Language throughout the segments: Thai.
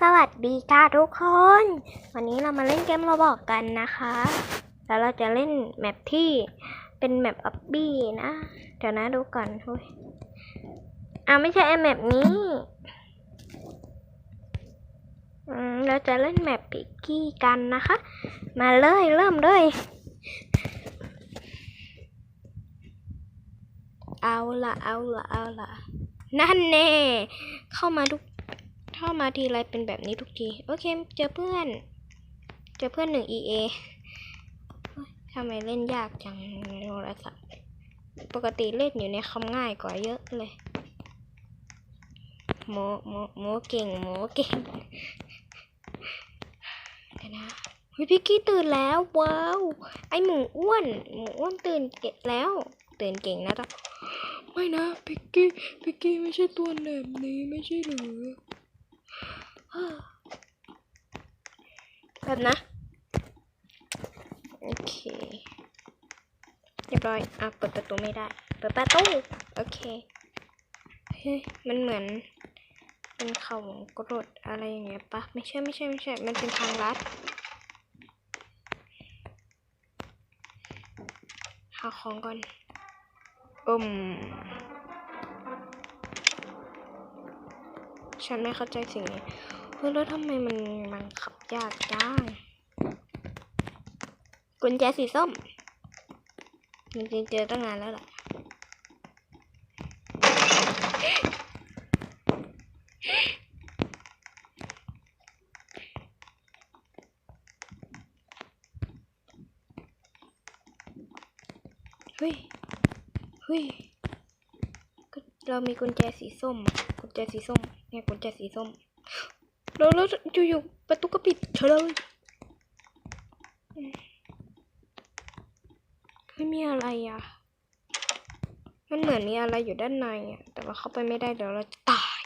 สวัสดีค่ะทุกคน วันนี้เรามาเล่นเกมเราบอกกันนะคะ แล้วเราจะเล่นแมปที่เป็นแมปอับบี้นะ เดี๋ยวนะดูก่อนเฮ้ยอ่าไม่ใช่แมปนี้ อืมเราจะเล่นแมปปิกกี้กันนะคะ มาเลยเริ่มเลยเอาละเอาละเอาละนั่นแน่ เข้ามาทุก เข้ามาทีไรเป็นแบบนี้ทุกที โอเค เจอเพื่อน เจอเพื่อนหนึ่ง EA เฮ้ยทำไมเล่นยากจังในโทรศัพท์ปกติเล่นอยู่ในคอมง่ายกว่าเยอะเลยโมโมโมเก่งโมเก่งเดี๋ยวนะเฮ้ยพี่กี้ตื่นแล้วว้าวไอหมูอ้วนหมูอ้วนตื่นเก่งแล้ว ตื่นเก่งนะจ๊ะไม่นะพิกกี้พิกกี้ไม่ใช่ตัวแบบนี้ไม่ใช่หรือ แบบนะ โอเค เรียบร้อย อะ เปิดประตูไม่ได้ เปิดประตู โอเคเฮ้ยมันเหมือน เป็นเขากรดอะไรอย่างเงี้ยปะ ไม่ใช่ไม่ใช่ไม่ใช่ มันเป็นทางลัด หาของก่อนอืมฉันไม่เข้าใจสิ่งนี้ ฮ้ยแล้วทำไมมันมันขับยากจังกุญแจสีส้มจริงๆเจอตั้งนานแล้วแหละเฮ้ยเฮ้ยเรามีกุญแจสีส้มกุญแจสีส้มเนี่ยกุญแจสีส้ม แล้วแล้วอยู่ๆประตูก็ปิดเฉยเลยไม่มีอะไรอะ มันเหมือนมีอะไรอยู่ด้านในอะ แต่ว่าเข้าไปไม่ได้เดี๋ยวเราจะตาย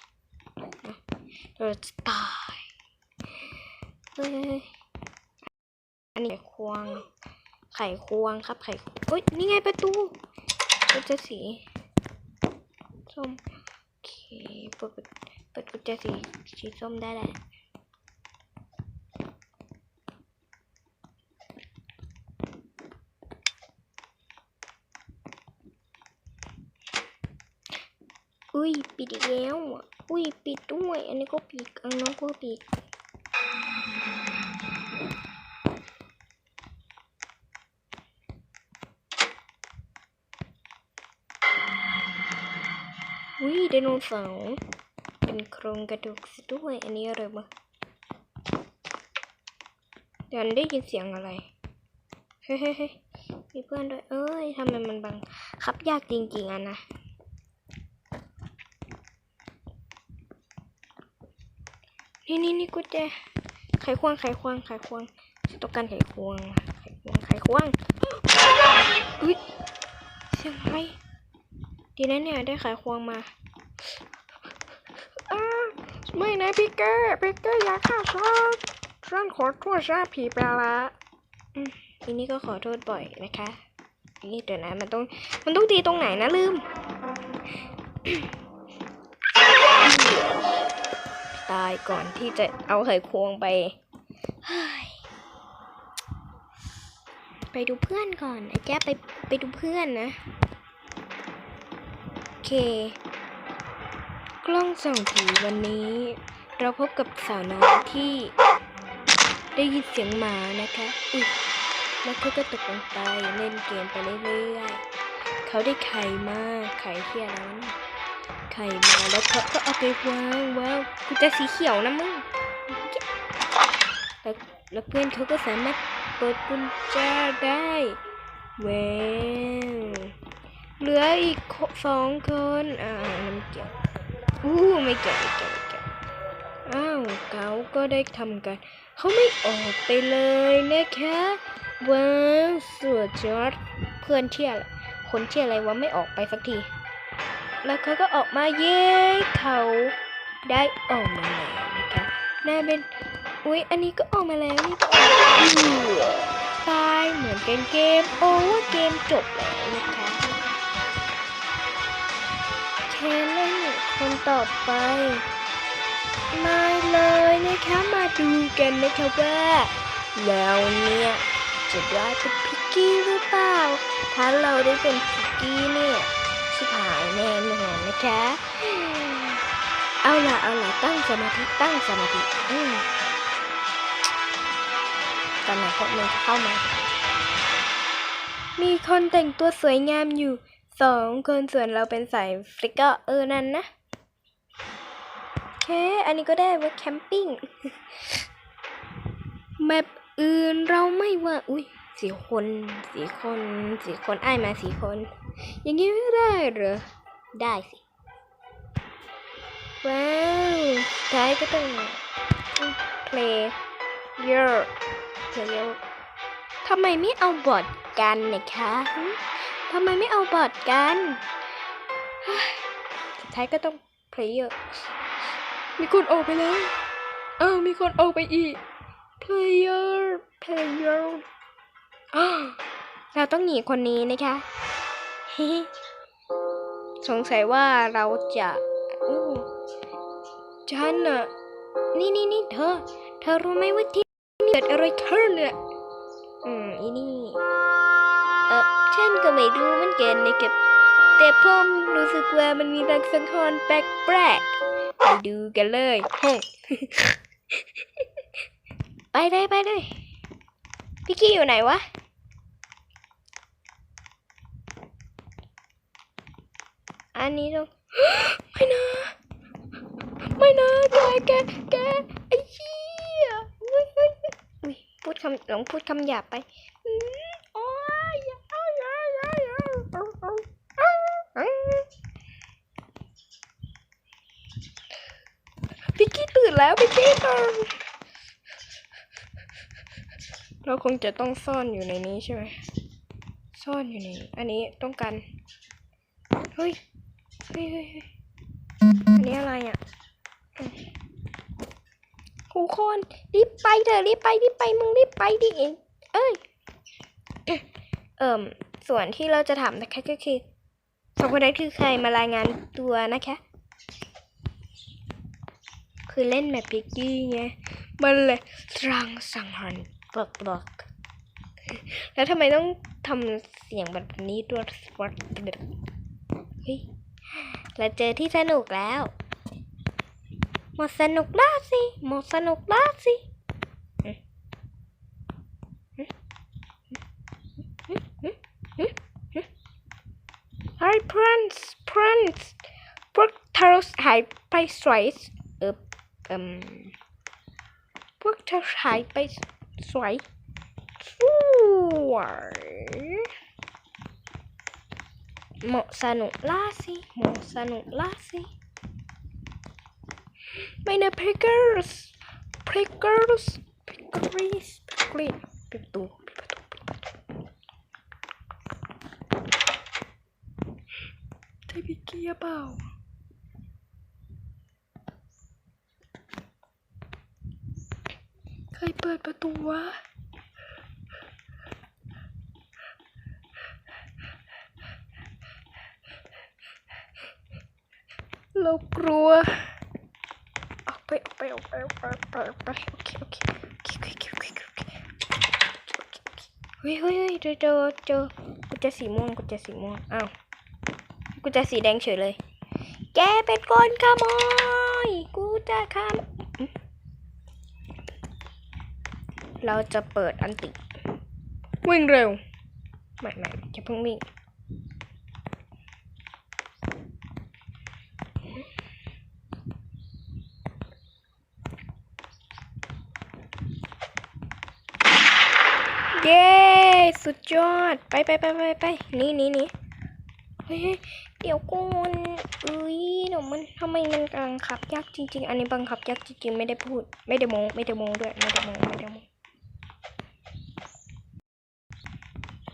เราจะตายเฮ้ยอันนี้ไขควง ไขควงครับไขเฮ้ยนี่ไงประตูกุญแจสีส้มโอเคเปิด ปิดกุญแจสีสีส้มได้แหละอุ้ยปิดอีกแล้วอะอุ้ยปิดด้วย อันนี้ก็ปิดอันนั้นก็ปิดอุ้ยไดโนเสาร์ เป็นโครงกระดูกซะด้วย อันนี้อะไรมาเดี๋ยวได้ยินเสียงอะไรเฮ้ยเฮ้ยเฮ้ยมีเพื่อนด้วย เอ้ยทำไมมันบังคับยากจริงๆอะนะ นี่นี่นี่กุญแจไขควงไขควงไขควงฉันต้องการไขควงไขควงไขควงอุ้ยเสียงอะไรดีนะเนี่ยได้ไขควงมา ไม่นะพิกเกอร์พิกเกอร์อย่าฆ่าฉันฉันขอโทษซะผีแปลละทีนี้ก็ขอโทษบ่อยนะคะนี่เดี๋ยวนะมันต้องมันต้องตีตรงไหนนะลืม ตายก่อนที่จะเอาไขควงไปไปดูเพื่อนก่อนไอ้แจ๊ไปไปดูเพื่อนนะ โอเค กล้องส่องผีวันนี้ เราพบกับสาวน้อยที่ได้ยินเสียงหมานะคะอุ๊ยแล้วเขาก็ตกลงไปเล่นเกมไปเรื่อยๆเขาได้ไข่มาไข่เที่อะไรวนี่ยไข่มาแล้วเขาก็เอาไปวางว้าวกุญแจสีเขียวนะมึงแล้วแล้วเพื่อนเขาก็สามารถเปิดกุญแจได้ว้าวเหลืออีกสองคนอ่าน้ำเกี่ยว อู้ไม่เกี่ยวไม่เกี่ยวไม่เกี่ยวอ้าวเขาก็ได้ทำกัน เขาไม่ออกไปเลยนะคะว้าวสวยจอดเพื่อนเที่ยคนเที่ยอะไรวะไม่ออกไปสักที แล้วเขาก็ออกมาเย้เขาได้ออกมาแล้วนะคะน่าเป็นอุ๊ยอันนี้ก็ออกมาแล้วนี่ก็ออกมาแล้วตายเหมือนเกันเกมโอ้ว่าเกมจบแล้วนะคะเคเล่น คนต่อไป มาเลยนะคะมาดูกันนะคะว่า แล้วเนี่ยจะได้เป็นพิกกี้หรือเปล่า ถ้าเราได้เป็นพิกกี้เนี่ยชิบหายแน่นอนนะคะ เอาละเอาละตั้งสมาธิตั้งสมาธิอืมตอนไหนพวกมึงเข้ามา มีคนแต่งตัวสวยงามอยู่สองคนส่วนเราเป็นสายฟลิกเกอร์เออนั่นนะ เค อันนี้ก็ได้ว่าแคมปิ้งแมปอื่นเราไม่ว่า อุ้ยสี่คนสี่คนสี่คนไอ้ายมาสี่คน อย่างนี้ไม่ได้เหรอ ได้สิ ว้าวท้ายก็ต้อง play year player ทำไมไม่เอาบอร์ดกันนะคะหึทำไมไม่เอาบอร์ดกันเฮ้ยสุดท้ายก็ต้อง player มีคนออกไปแล้ว เอ้าวมีคนออกไปอีก player player เราต้องหนีคนนี้นะคะสงสัยว่าเราจะอู้ฉันน่ะ นี่นี่นี่เธอ เธอรู้ไหมว่าที่นี่เกิดอะไรขึ้นเนี่ยอืมอีนี่ เออฉันก็ไม่รู้เหมันเกินนะครับแต่ผมรู้สึกว่ามันมีรักสังหรณ์แปลกๆ ไปดูกันเลยเฮ้ยไปเลยไปเลยพี่กี้อยู่ไหนวะอันนี้ต้องไม่นะไม่นะแกแกแกไอ้เหี้ยเฮ้ยเฮ้ยเฮ้ยอุ๊ยพูดคำหลงพูดคำหยาบไปอืมโอ้ยอย่าเอาอย่าอย่าอย่าเอาเอาเอาเอาพี่กี้ตื่น แล้วพี่กี้ตื่นเราคงจะต้องซ่อนอยู่ในนี้ใช่ไหมซ่อนอยู่ในอันนี้ต้องการเฮ้ยเฮ้ยเฮ้ยอันนี้อะไรอะอืมทุกคนรีบไปเถอะรีบไปรีบไปมึงรีบไปดิเองเอ้ยเอิ่มส่วนที่เราจะถามนะคะก็คือสองคนนั้นคือใครมารายงานตัวนะคะ คือเล่นแบบพิกกี้ไง มันเลยรังสังหรณ์บลอกบลอกแล้วทำไมต้องทำเสียงแบบนี้ด้วยวัดแบบเฮ้ยเราเจอที่สนุกแล้วหมดสนุกแล้วสิหมดสนุกแล้วสิอืมอืมอืมอืมอืมอืม Hi Prince Prince พวกเธอหายไปสวย เออเอืมพวกเธอหายไปสวยสวยหมดสนุกล่าสิหมดสนุกล่าสิไม่นะ Pickers Pickers Pickers Pickers ปิดประตูปิดประตูปิดประตูใช่พิกกี้เปล่า ใครเปิดประตูวะเรากลัว ออกไปออกไปออกไปออกไปออกไปออกไปโอเคโอเคโอเคโอเคโอเคโอเคเฮ้ยเฮ้ยเฮ้ยเจอเจอเจอกูจะสีม่วงกูจะสีม่วงอ้าวกูจะสีแดงเฉยเลย แกเป็นคนขโมยกูจะขโมยอืม เราจะเปิดอันติ วิ่งเร็ว ไม่ไม่จะเพิ่งวิ่ง เย้ สุดยอด ไปไปไปไปไปหนี่นี่นี่เฮ้ยเฮ้ยเดี๋ยวก่อนเอ้ยเดี๋ยวมันทำไมมันบังคับยากจริง ๆ อันนี้บังคับยากจริงๆ ไม่ได้พูด ไม่ได้โมงไม่ได้โมงด้วย ไม่ได้โมงไม่ได้โมง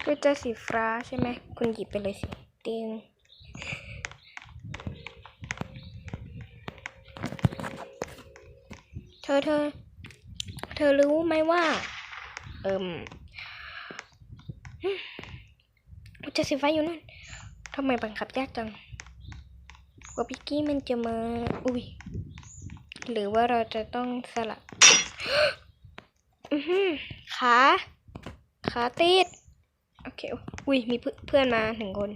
ก็จะสีฟ้าใช่ไหม คุณหยิบไปเลยสิเตียงเธอเธอ เธอรู้ไหมว่า เอิมกุญแจสีฟ้าอยู่นั่นทำไมบังคับยากจังกว่าพิกกี้มันจะมา อุ้ย หรือว่าเราจะต้องสลับขา ขาติด เคอุ้ยมีเพื่อนมาหนึ่งคน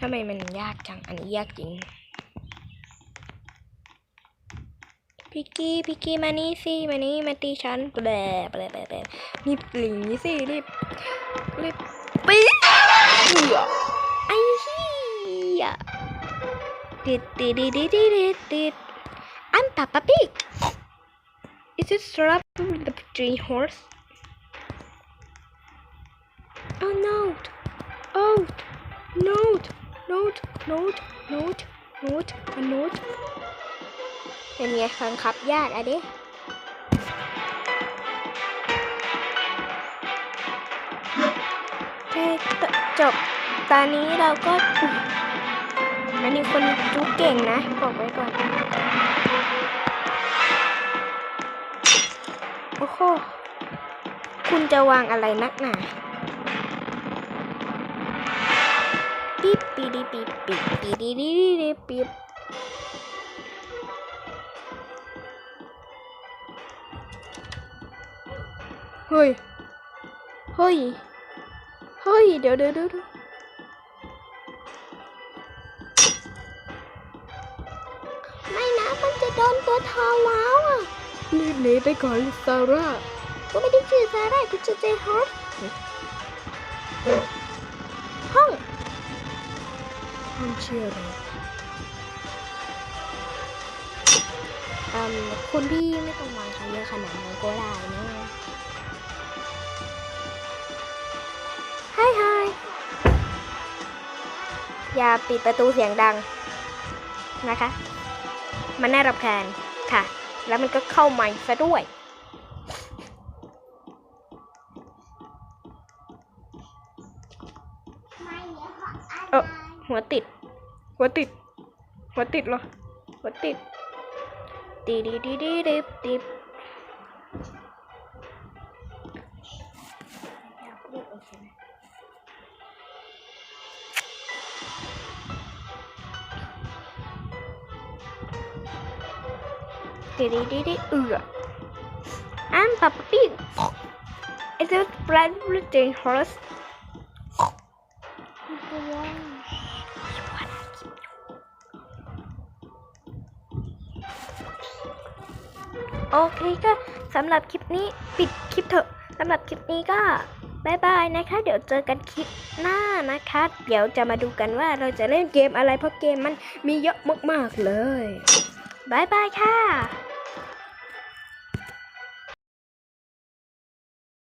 ทำไมมันยากจัง อันนี้ยากจริง พิกกี้ พิกกี้ มานี่สิ มานี่ มาตีฉันแปลแปลแปลแปลรีบหลีสิรีบรีบปี๊ดเหือไอ้เหี้ยติดติดติดติดติดติดอันปะปะปิก Is it strap with the tree horse? Oh no! Oh! Note! Note! Note! Note! Note! A note! เป็นไงฟังคับยากอะดิโอเคตจบ ตอนนี้เราก็ อันนี้คนจุกเก่งนะ บอกไว้ก่อน โอ้โห คุณจะวางอะไรนักหนา ปิ๊บปีดิปิ๊บปิ๊บปีดิดิดิดิปิ๊บเฮ้ย เฮ้ย เฮ้ยเดี๋ยวเดี๋ยวเดี๋ยวเดี๋ยวไม่นะ มันจะโดนตัวทองว้าวอะรีบหนีไปก่อนซาร่ากูไม่ได้ชื่อซาร่ากูชื่อเจฮอร์ ห้องชื่ออะไรอืมคุณพี่ไม่ต้องวางเขาเยอะขนาดนั้นก็ได้นะไฮไฮอย่าปิดประตูเสียงดังนะคะ มันน่ารำคาญค่ะ แล้วมันก็เข้าใหม่ซะด้วย เออ หัวติด หัวติด หัวติดเหรอ หัวติดตีดีดีดีดิบดิบตีดีดีดีเอืออันปับปี้ Is it blood bleeding horse? โอเคก็สำหรับคลิปนี้ปิดคลิปเถอะสำหรับคลิปนี้ก็บายบายนะคะ เดี๋ยวเจอกันคลิปหน้านะคะ เดี๋ยวจะมาดูกันว่าเราจะเล่นเกมอะไรเพราะเกมมันมีเยอะมากๆเลยบายบายค่ะ